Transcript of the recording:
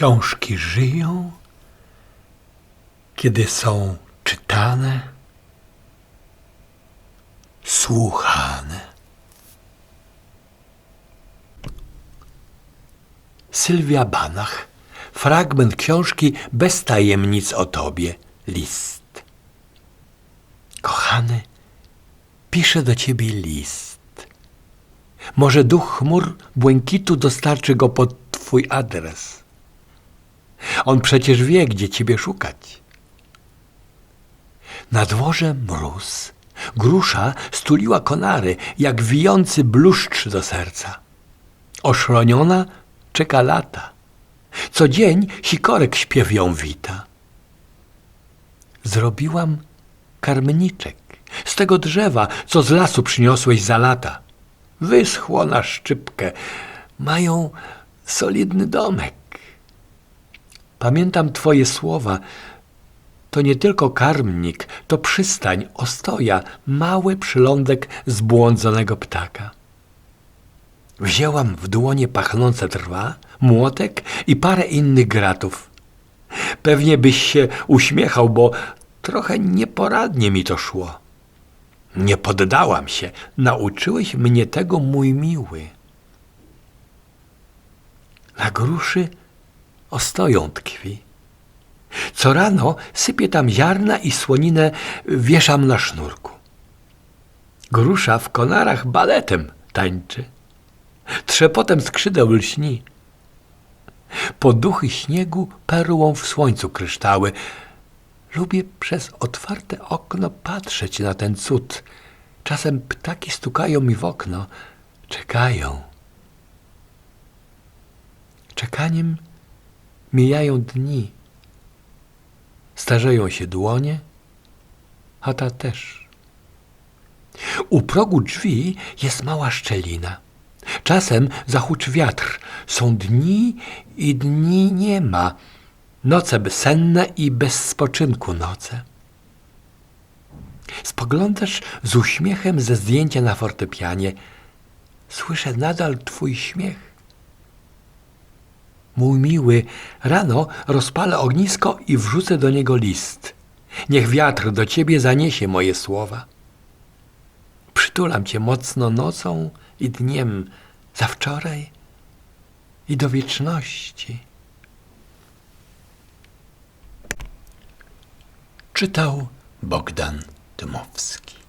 Książki żyją, kiedy są czytane, słuchane. Sylwia Banach. Fragment książki Bez tajemnic o tobie. List. Kochany, piszę do ciebie list. Może duch chmur błękitu dostarczy go pod twój adres. On przecież wie, gdzie ciebie szukać. Na dworze mróz. Grusza stuliła konary, jak wijący bluszcz do serca. Oszroniona czeka lata. Co dzień sikorek śpiew ją wita. Zrobiłam karmniczek z tego drzewa, co z lasu przyniosłeś za lata. Wyschło na szczypkę. Mają solidny domek. Pamiętam twoje słowa. To nie tylko karmnik, to przystań, ostoja, mały przylądek zbłądzonego ptaka. Wzięłam w dłonie pachnące trwa, młotek i parę innych gratów. Pewnie byś się uśmiechał, bo trochę nieporadnie mi to szło. Nie poddałam się. Nauczyłeś mnie tego, mój miły. Na gruszy ostoją tkwi. Co rano sypię tam ziarna i słoninę wieszam na sznurku. Grusza w konarach baletem tańczy. Trzepotem skrzydeł lśni. Poduchy śniegu perłą w słońcu kryształy. Lubię przez otwarte okno patrzeć na ten cud. Czasem ptaki stukają mi w okno, czekają. Czekaniem mijają dni. Starzeją się dłonie, a ta też. U progu drzwi jest mała szczelina. Czasem zahuczy wiatr. Są dni i dni nie ma. Noce senne i bez spoczynku noce. Spoglądasz z uśmiechem ze zdjęcia na fortepianie. Słyszę nadal twój śmiech. Mój miły, rano rozpalę ognisko i wrzucę do niego list. Niech wiatr do ciebie zaniesie moje słowa. Przytulam cię mocno nocą i dniem, za wczoraj i do wieczności. Czytał Bogdan Dmowski.